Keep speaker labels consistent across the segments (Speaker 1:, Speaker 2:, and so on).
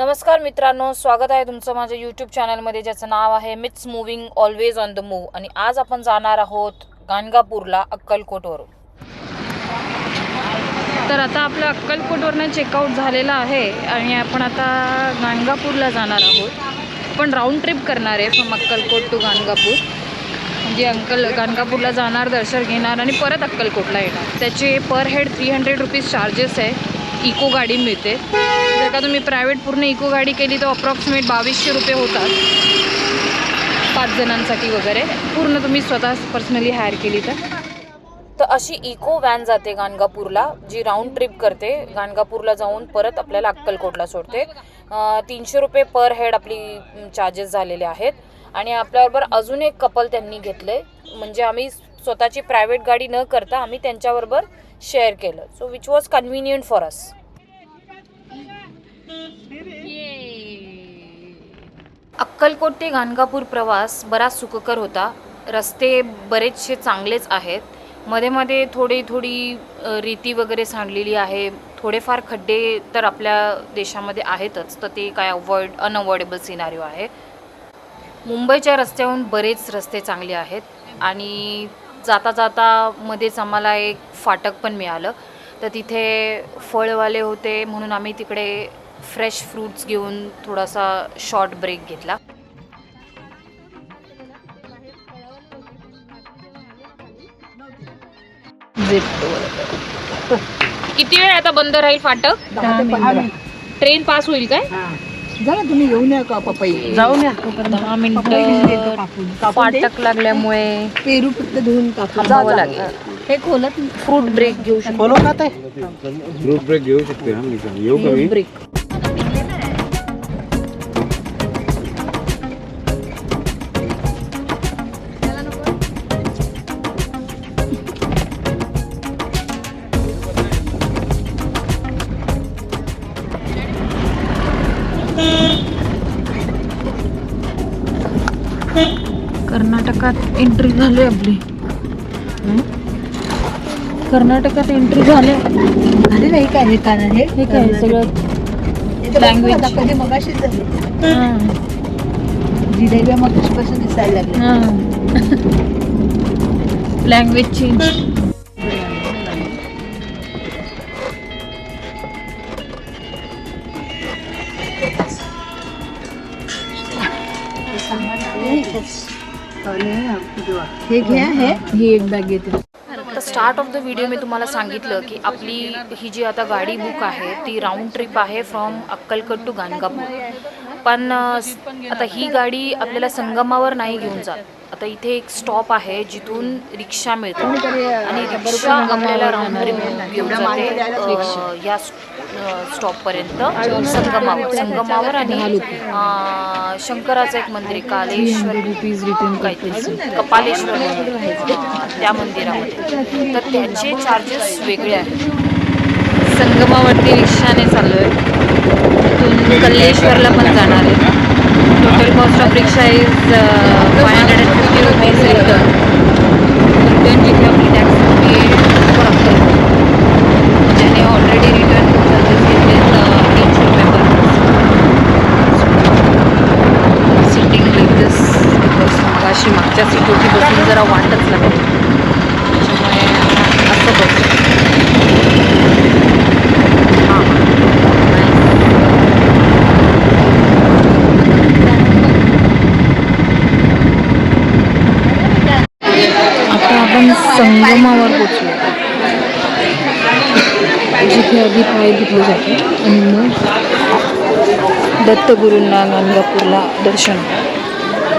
Speaker 1: नमस्कार मित्रांनो स्वागत आहे तुमचं माझ्या यूट्यूब चॅनलमध्ये ज्याचं नाव आहे Mits moving always on the move आणि आज आपण जाणार आहोत गाणगापूरला अक्कलकोटवरून. तर आता आपलं अक्कलकोटवरनं चेकआउट झालेलं आहे आणि आपण आता गाणगापूरला जाणार आहोत. पण राऊंड ट्रिप करणार आहे फ्रॉम अक्कलकोट टू गाणगापूर. म्हणजे अंकल गाणगापूरला जाणार दर्शन घेणार आणि परत अक्कलकोटला येणार. त्याचे per head three hundred rupees charges आहे. इको गाडी मिळते. जर का तुम्ही प्रायव्हेट पूर्ण इको गाडी केली तर अप्रॉक्सिमेट बावीसशे रुपये होतात. पाच जणांसाठी वगैरे. पूर्ण तुम्ही स्वतः पर्सनली हायर केली तर. तर अशी इको व्हॅन जाते गाणगापूरला जी राऊंड ट्रिप करते. गाणगापूरला जाऊन परत आपल्याला अक्कलकोटला सोडते. तीनशे रुपये पर हेड आपली चार्जेस झालेले आहेत. आणि आपल्याबरोबर अजून एक कपल त्यांनी घेतले. म्हणजे आम्ही स्वतःची प्रायव्हेट गाडी न करता आम्ही त्यांच्याबरोबर शेअर केलं. So which was convenient for us Akkalkot ते गाणगापूर प्रवास बराच सुखकर होता. रस्ते बरेचसे चांगलेच आहेत. मध्ये मध्ये थोडी थोडी रीती वगैरे सांडलेली आहे. थोडेफार खड्डे तर आपल्या देशामध्ये आहेतच तर ते काय अवॉइड अनअवॉइडेबल सिनारिओ आहे. मुंबईच्या रस्त्याहून बरेच रस्ते चांगले आहेत आणि जाता जाता मध्येच आम्हाला एक फाटक पण मिळालं. तर तिथे फळवाले होते म्हणून आम्ही तिकडे फ्रेश फ्रूट्स घेऊन थोडासा शॉर्ट ब्रेक घेतला. किती वेळ आता बंद राहील फाटक? ट्रेन पास होईल काय?
Speaker 2: जा ना तुम्ही येऊन या का पपई?
Speaker 3: जाऊन या.
Speaker 1: दहा मिनिटं फाटक लागल्यामुळे
Speaker 2: पेरू फक्त धुवून
Speaker 1: थांबावं लागेल.
Speaker 2: हे. खोलत
Speaker 1: फ्रूट ब्रेक घेऊ शकतो.
Speaker 3: बोलो का ते
Speaker 4: ग्रुप ब्रेक घेऊ शकते. येऊ
Speaker 1: ब्रेक कर्नाटकात एंट्री झाली आपली. कर्नाटकात एंट्री झाली.
Speaker 2: अरे नाही काय हे कारण हे
Speaker 1: हे काय सगळं
Speaker 2: ना, कधी मगाशीच झाले. जिलेबी मग कशीपासून दिसायला लागले.
Speaker 1: लँग्वेज चेंज
Speaker 2: हे घ्या हे
Speaker 1: ही. एक बॅग घेते. तर स्टार्ट ऑफ द व्हिडिओ मी तुम्हाला सांगितलं की आपली ही जी आता गाडी बुक आहे ती राऊंड ट्रिप आहे फ्रॉम अक्कलकोट टू गाणगापूर. पण आता ही गाडी आपल्याला संगमावर नाही घेऊन जात. आता इथे एक स्टॉप आहे जिथून रिक्षा मिळते. आणि रिक्षा आपल्याला घेऊन जाते अ, या स्टॉपपर्यंत संगमावर संगमावर आणि शंकराचं एक मंदिर आहे कालेश्वर काहीतरी. कपालेश्वर त्या मंदिरामध्ये. तर त्याचे चार्जेस वेगळे आहेत. संगमावरती रिक्षाने चाललो आहे तिथून कल्लेश्वरला पण जाणार आहे. the cost of rickshaw is uh, 150 rupees return. आधी पाय धुतले जाते. आणि मग दत्तगुरूंना गाणगापूरला दर्शन.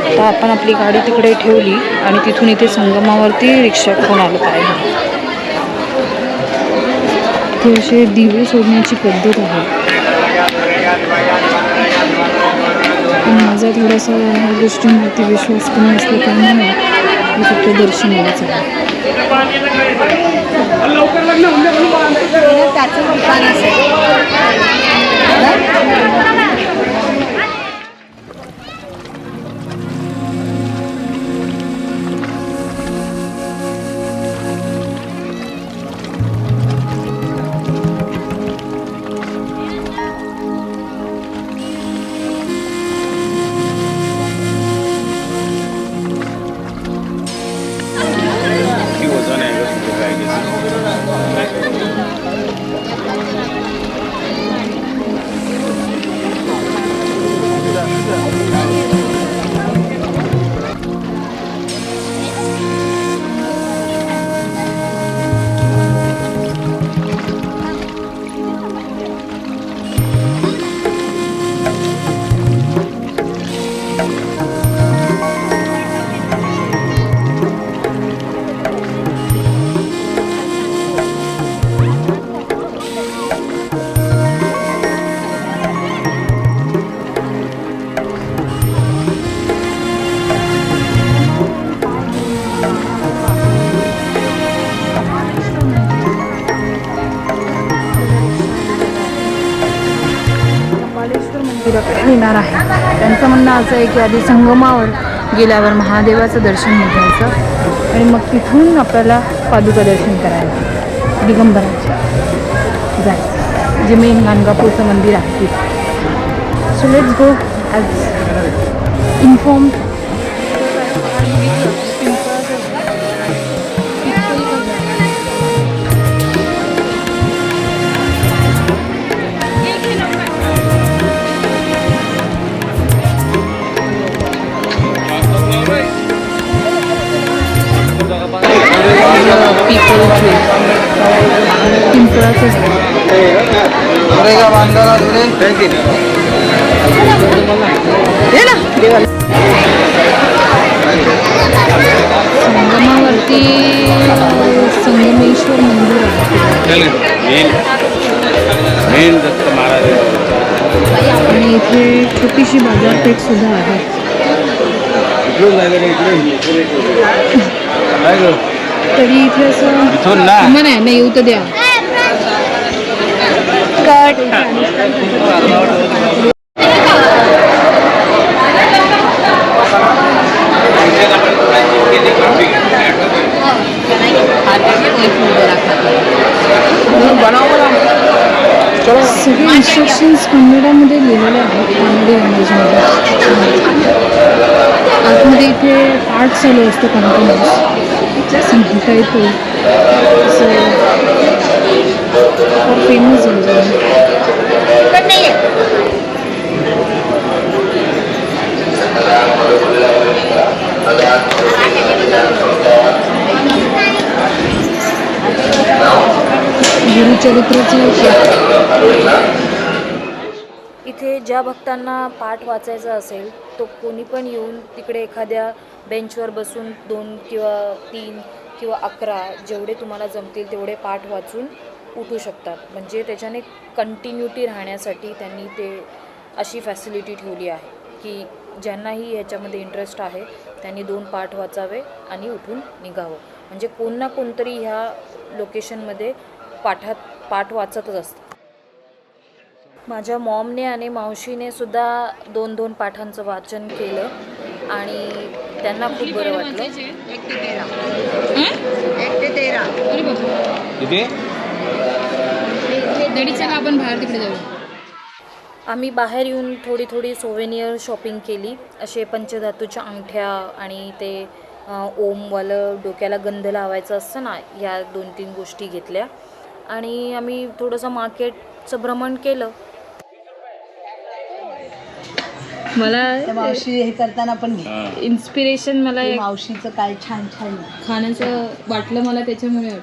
Speaker 1: तर आपण आपली गाडी तिकडे ठेवली आणि तिथून इथे संगमावरती रिक्षा कोण आलो पाहिजे ते असे दिवे सोडण्याची पद्धत आहे. माझा थोडासा ह्या गोष्टींवरती विश्वास कमी असल्या कारणाने मी फक्त दर्शनालाच आहे.
Speaker 2: त्याचं दुकान असेल.
Speaker 1: मंदिराकडे नेणार आहे. त्यांचं म्हणणं असं आहे की आधी संगमावर गेल्यावर महादेवाचं दर्शन घ्यायचं आणि मग तिथून आपल्याला पादुका दर्शन करायचं दिगंबराचं जायचं. जे मेन गाणगापूरचं मंदिर आहे तिथे. So let's go as inform पिंपळाचं संगमावरती संगमेश्वर मंदिर आहे. आणि इथे छोटीशी बाजारपेठ सुद्धा आहे. तरी इथे असं नाही नाही येऊ तर द्या. सगळे इन्स्ट्रक्शन्स कन्नडामध्ये लिहिलेले आहेत त्यामध्ये इंग्लिशमध्ये आतमध्ये इथे पार्ट चालू असतो कंटिन्युअस म्हणता येतो असं फेमस झालं इथे ज्या भक्तांना पाठ वाचायचा असेल तो कोणी पण येऊन तिकडे एखाद्या बेंचवर बसून दोन किंवा तीन किंवा अकरा जेवढे तुम्हाला जमतील तेवढे पाठ वाचून उठू शकतात. म्हणजे त्याच्याने कंटिन्युटी राहण्यासाठी त्यांनी ते अशी फॅसिलिटी ठेवली आहे की ज्यांनाही ह्याच्यामध्ये इंटरेस्ट आहे त्यांनी दोन पाठ वाचावे आणि उठून निघावं. म्हणजे कोण ना कोणतरी ह्या लोकेशनमध्ये पाठात पाठ वाचतच असतं. माझ्या मॉमने आणि मावशीने सुद्धा दोन दोन पाठांचं वाचन केलं आणि त्यांना खूप बरं वाटलं.
Speaker 4: इथे
Speaker 1: आपण बाहेर तिकडे जाऊ. आम्ही बाहेर येऊन थोडी थोडी सोवेनियर शॉपिंग केली. असे पंचधातूच्या अंगठ्या आणि ते ओमवालं डोक्याला गंध लावायचं असतं ना या दोन तीन गोष्टी घेतल्या. आणि आम्ही थोडंसं मार्केटचं भ्रमण केलं. मला
Speaker 2: मावशी हे करताना पण
Speaker 1: इन्स्पिरेशन मला एक
Speaker 2: मावशीचं काय छान छान.
Speaker 1: खाण्याचं वाटलं मला त्याच्यामुळे.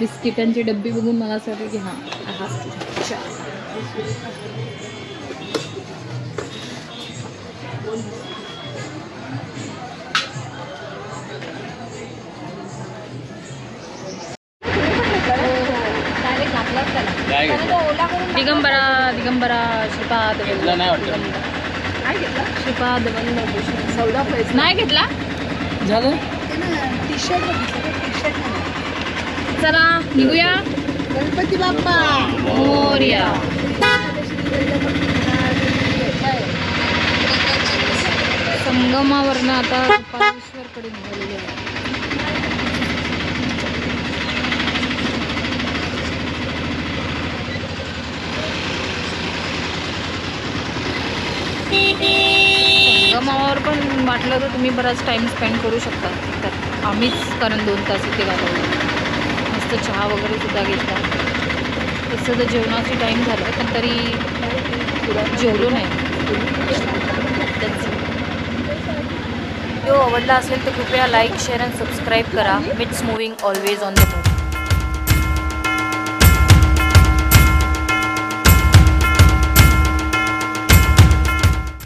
Speaker 1: बिस्किटांची डब्बी बघून मला असं वाटलं की हां हा अच्छा
Speaker 4: काय घेतलं?
Speaker 1: दिगंबरा.
Speaker 4: घेतला नाही
Speaker 1: पैसे घेतला?
Speaker 2: झालं? टी शर्ट टी शर्ट
Speaker 1: चला निघूया.
Speaker 2: गणपती बाप्पा
Speaker 1: मोर्या. संगमावरनं आता कपालेश्वरकडे निघालेले आहे. संगमावर पण वाटलं तर तुम्ही बराच टाईम स्पेंड करू शकता. तर आम्हीच कारण दोन तास इथे घालवले. मस्त चहा वगैरे सुद्धा घेतला. तसं तर जेवणाची टाईम झालं पण तरी जेवलो नाही. व्हिडिओ आवडला असेल तर कृपया लाईक शेअर अँड सबस्क्राईब करा Mits moving always on the move